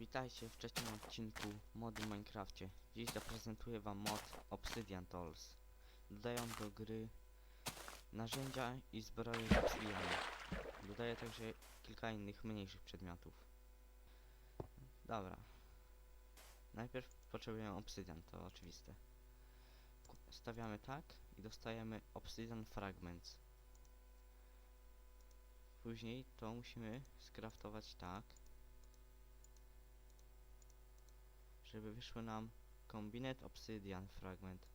Witajcie w trzecim odcinku modu w Minecrafcie. Dziś zaprezentuję wam mod Obsidian Tools. Dodają do gry narzędzia i zbroje z. Dodaję także kilka innych mniejszych przedmiotów. Dobra. Najpierw potrzebujemy obsydian, to oczywiste. Stawiamy tak i dostajemy obsydian fragments. Później to musimy skraftować tak, żeby wyszły nam kombinet obsydian fragment.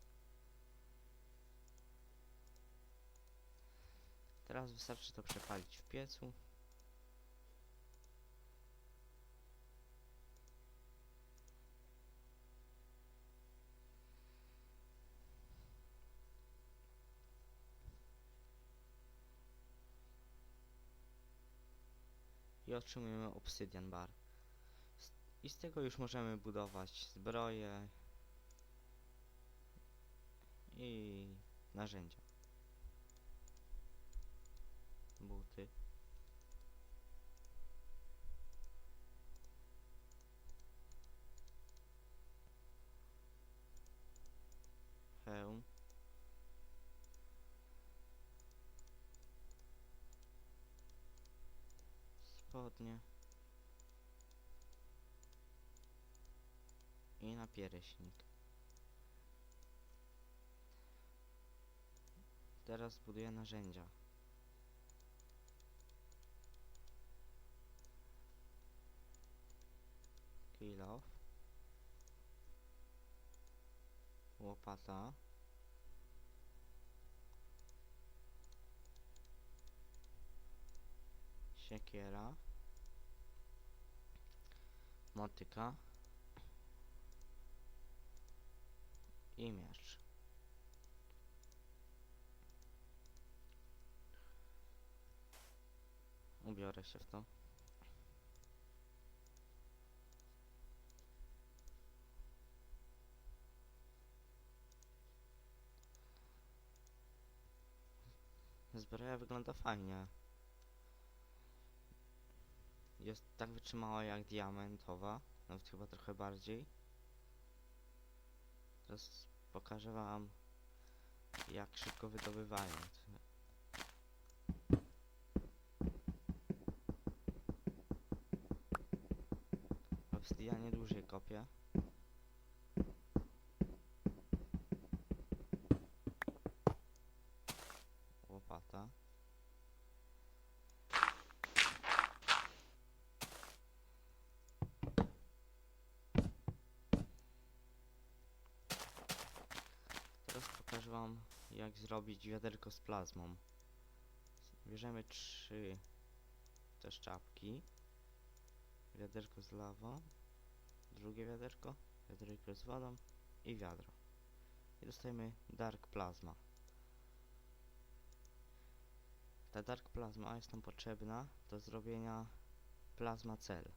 Teraz wystarczy to przepalić w piecu. I otrzymujemy obsydian bar. I z tego już możemy budować zbroje i narzędzia. Buty. Hełm. Spodnie. I napierśnik. Teraz buduję narzędzia. Kill off. Łopata. Siekiera. Motyka. I miecz. Ubiorę się w to. Zbroja wygląda fajnie. Jest tak wytrzymała jak diamentowa, nawet chyba trochę bardziej. Teraz pokażę wam jak szybko wydobywają. W obsydianie dłużej kopię. Łopata. Teraz pokażę wam jak zrobić wiaderko z plazmą. Bierzemy trzy te szczapki. Wiaderko z lawą. Drugie wiaderko. Wiaderko z wodą. I wiadro. I dostajemy Dark Plasma. Ta Dark Plasma jest nam potrzebna do zrobienia Plasma Cell.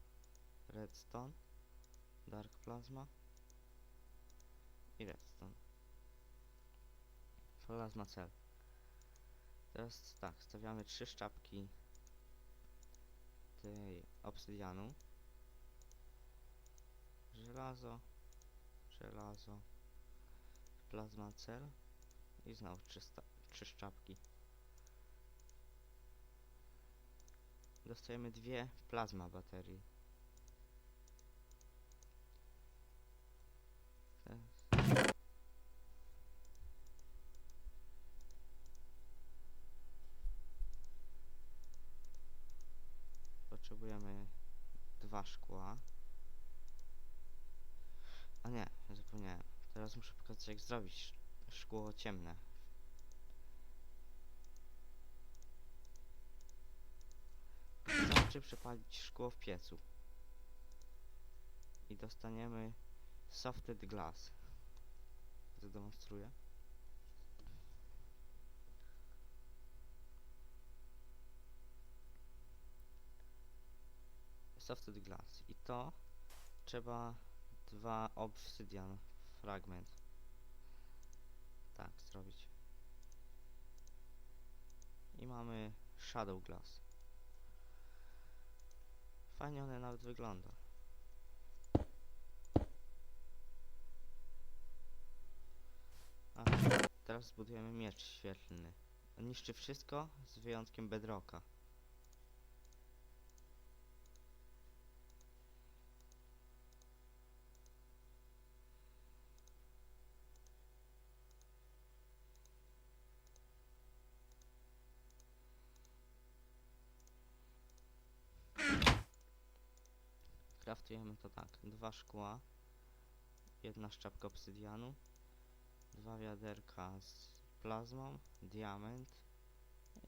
Redstone. Dark Plasma. I Redstone. Plasma Cell. Teraz tak, stawiamy trzy szczapki tej obsydianu. Żelazo, żelazo, plazma cel i znowu trzy, trzy szczapki. Dostajemy dwie plazma baterii. Teraz- Potrzebujemy dwa szkła. A nie, zapomniałem. Teraz muszę pokazać jak zrobić sz- szkło ciemne. Wystarczy przepalić szkło w piecu. I dostaniemy softed glass. Zademonstruję. Softed Glass. I to trzeba dwa obsidian fragment. Tak zrobić. I mamy Shadow Glass. Fajnie one nawet wygląda. A teraz zbudujemy miecz świetlny. Niszczy wszystko z wyjątkiem bedrocka. Kraftujemy to tak. Dwa szkła, jedna szczepka obsydianu, dwa wiaderka z plazmą, diament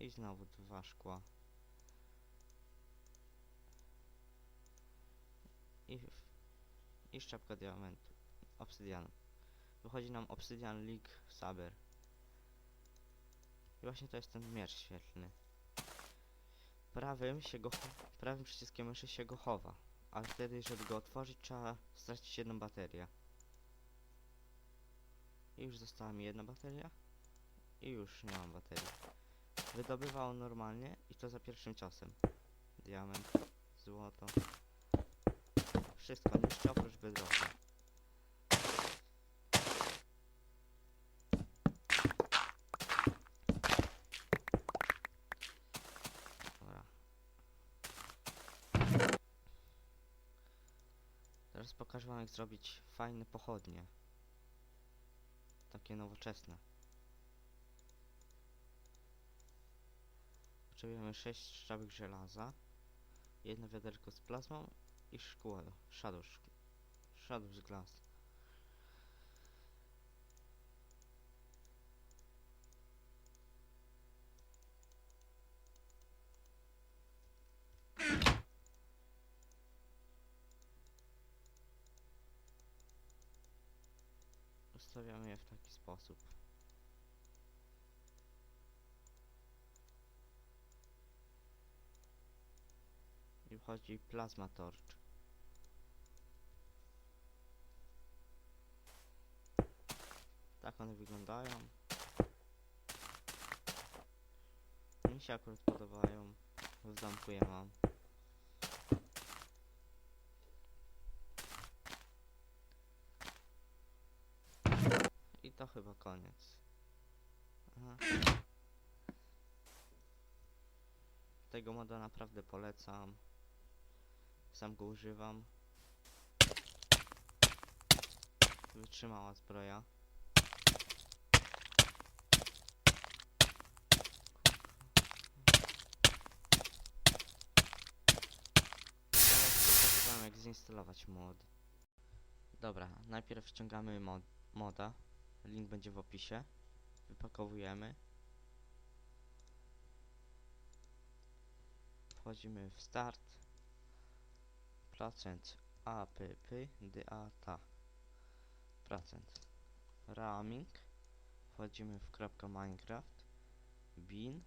i znowu dwa szkła. I, i diamentu, obsydianu. Wychodzi nam obsydian League Saber. I właśnie to jest ten miecz świetlny. Prawym, się go, prawym przyciskiem myszy się go chowa, ale wtedy, żeby go otworzyć, trzeba stracić jedną baterię. I już została mi jedna bateria. I już nie mam baterii. Wydobywa on normalnie i to za pierwszym ciosem. Diament, złoto. Wszystko niszczy oprócz bedrocka. Dobra. Jak zrobić fajne pochodnie. Takie nowoczesne. Potrzebujemy 6 szczabek żelaza, jedno wiaderko z plazmą i szkło, shadow, shadow z glass. Ustawiamy je w taki sposób. I wchodzi plasma torch. Tak one wyglądają. Mi się akurat podobają. W zamku je mam. I to chyba koniec. Aha. Tego moda naprawdę polecam. Sam go używam. Wytrzymała zbroja. Teraz jak zinstalować mod. Dobra, najpierw ściągamy mod, moda. Link będzie w opisie. Wypakowujemy. Wchodzimy w start. Procent app data. Procent. Roaming. Wchodzimy w kropka Minecraft. Bin.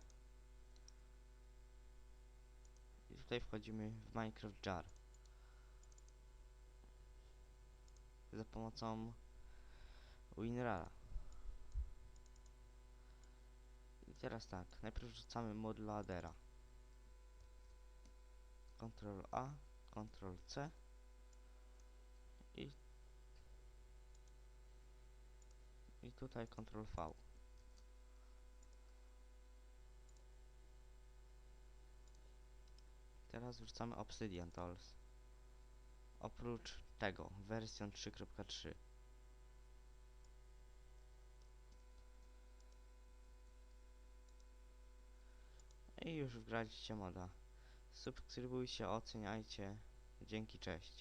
I tutaj wchodzimy w Minecraft Jar. Za pomocą WinRara. I teraz tak, najpierw wrzucamy mod ladera. Ctrl A, Ctrl C i i tutaj Ctrl V. Teraz wrzucamy Obsidian Tools. Oprócz tego, wersją 3.3. I już wgraliście moda. Subskrybujcie, oceniajcie. Dzięki, cześć.